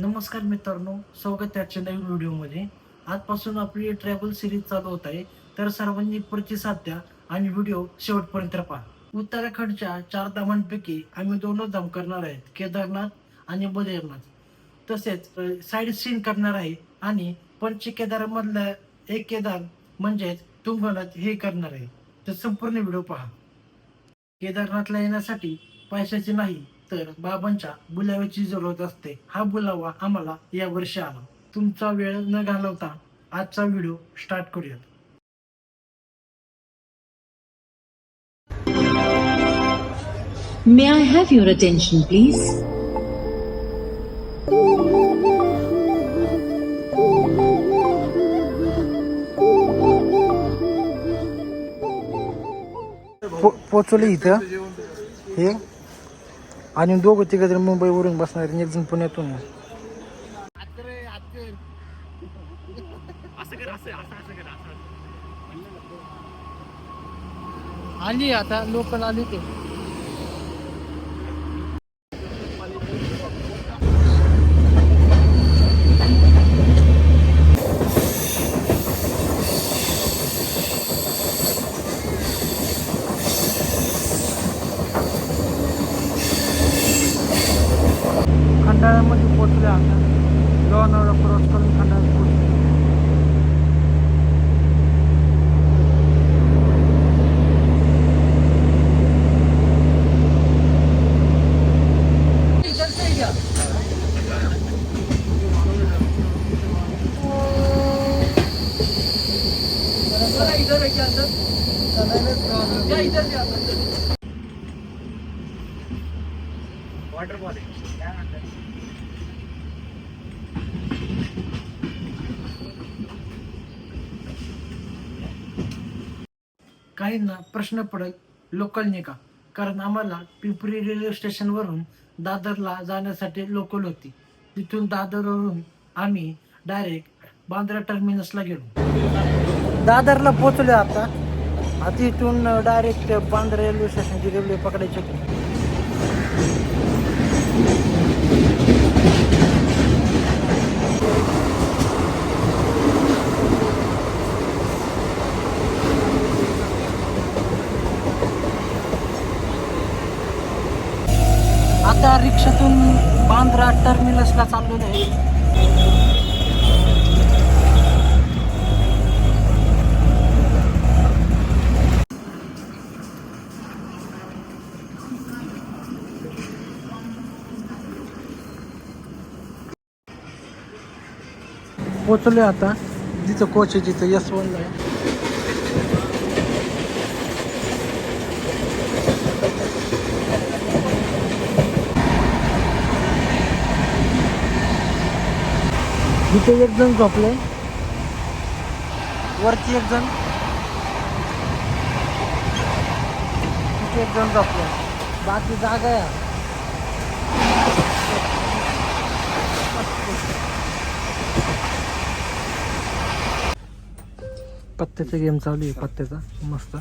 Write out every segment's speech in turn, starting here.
नमस्कार मित्रांनो स्वागत आहे आजच्या नवीन व्हिडिओमध्ये. आजपासून आपली ट्रॅव्हल सिरीज चालू होत आहे. तर सर्वांनी प्रतिसाद द्या आणि व्हिडिओ शेवटपर्यंत पहा. उत्तराखंडच्या चार धामांपैकी आम्ही दोनच धाम करणार आहेत. केदारनाथ आणि बद्रीनाथ. तसेच साईड सीन करणार आहे आणि पंचकेदारमधलं एक केदार म्हणजेच तुंगनाथ हे करणार आहे. तर संपूर्ण व्हिडिओ पहा. केदारनाथला येण्यासाठी पैशाची नाही तर बाबांच्या बुलाव्याची जरूरत असते. हा बुलावा आम्हाला या वर्षी आला. तुमचा वेळ न घालवता आजचा व्हिडिओ स्टार्ट करूयात. May I have your attention, please? पोचवले इथं. हे? आणि दोघं तिघ जण मुंबईवरून बसणार एक जण पुण्यातून आली आता लोकल आली ते. पोचले आता लोणावळा क्रॉस करून खंडाळ्यात पोचले काहींना प्रश्न पडेल लोकलने का? कारण आम्हाला पिंपरी रेल्वे स्टेशनवरून दादरला जाण्यासाठी लोकल होती. तिथून दादरवरून आम्ही डायरेक्ट बांद्रा टर्मिनसला गेलो. दादरला पोचलो आता. आता इथून डायरेक्ट बांद्रा रेल्वे स्टेशनची रेल्वे पकडायची होती. आता रिक्षातून बांद्रा टर्मिनसला चाललेलो आहे. पोचलोय आता जिथं कोच आहे जिथं यस वन आहे. इथे एक जण झोपले. वरती एक जण. इथे एक जण झोपले. बाकी जागा आहे. पत्त्याचा गेम चालू आहे पत्त्याचा. मस्त.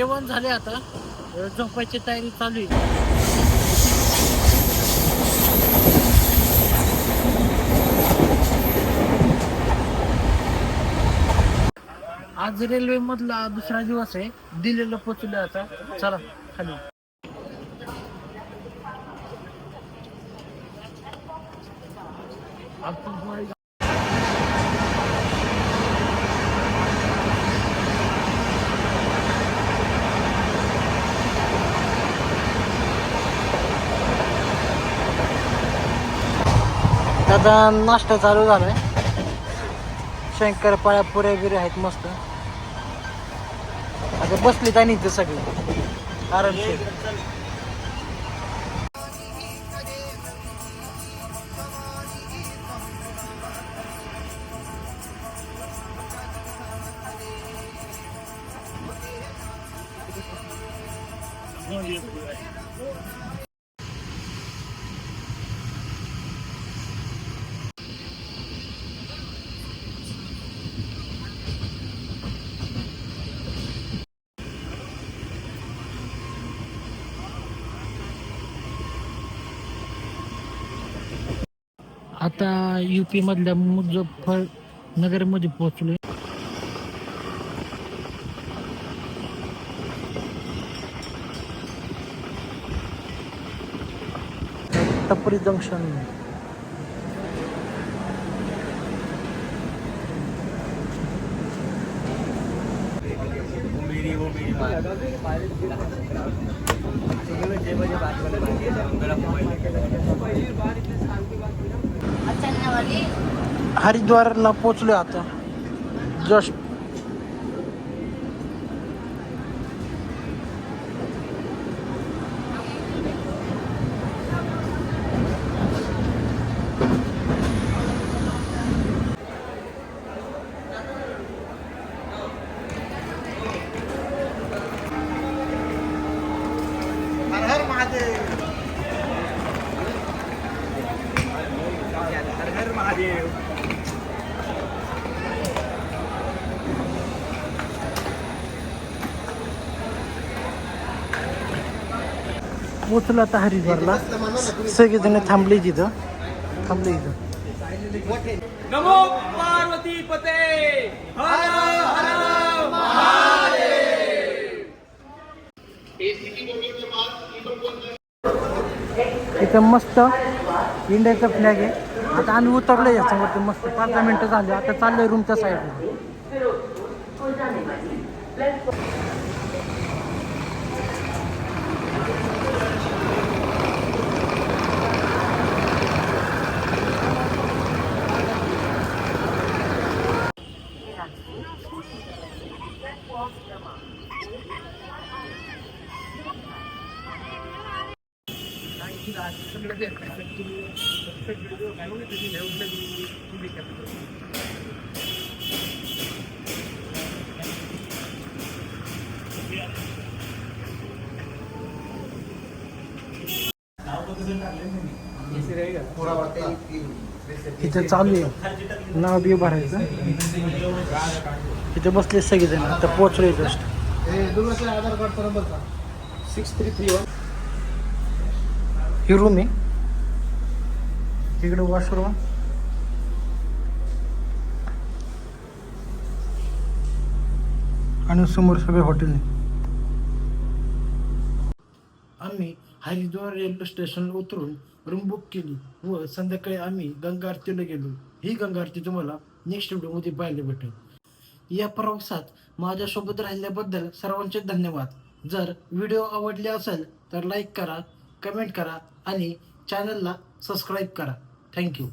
जेवण झाले आता. झोपायची तयारी चालू आहे. आज रेल्वे मधला दुसरा दिवस आहे. दिल्लीला पोचलो आता. चला खाली. आपण त्याचा नाश्ता चालू झाला आहे शंकरपाळ्या पुऱ्या बिरे आहेत मस्त. आता बसली आणि इथे सगळी. कारण आता युपी मधल्या मुझफ्फर नगरमध्ये पोहोचलोय. टपरी जंक्शन. हरिद्वारला पोचलोय आता. जस्ट पोचलो आता हरिद्वारला. सगळेजण थांबले तिथं थांबले इथं नमो पार्वती पते. हर हर इथं मस्त इंडियाचा फ्लॅग आहे. आता आम्ही उतरलो याच्यावरती मस्त. पाच दहा मिनटं झाली. आता चाललोय रूमच्या साईडला इथं चालू आहे. नाव बी भरायचं. इथे बसले सगळेजण. आता पोहोचलोय just six three three one ही रूम आहे. इकडे वॉशरूम आणि समोर सगळे हॉटेल आम्ही हरिद्वार रेल्वे स्टेशनला उतरून रूम बुक केली व संध्याकाळी आम्ही गंगा आरतीला गेलो. ही गंगा आरती तुम्हाला नेक्स्ट व्हिडिओमध्ये पाहायला भेटेल. या प्रवासात माझ्यासोबत राहिल्याबद्दल सर्वांचे धन्यवाद. जर व्हिडिओ आवडले असेल तर लाईक करा कमेंट करा आणि चॅनलला सबस्क्राईब करा. Thank you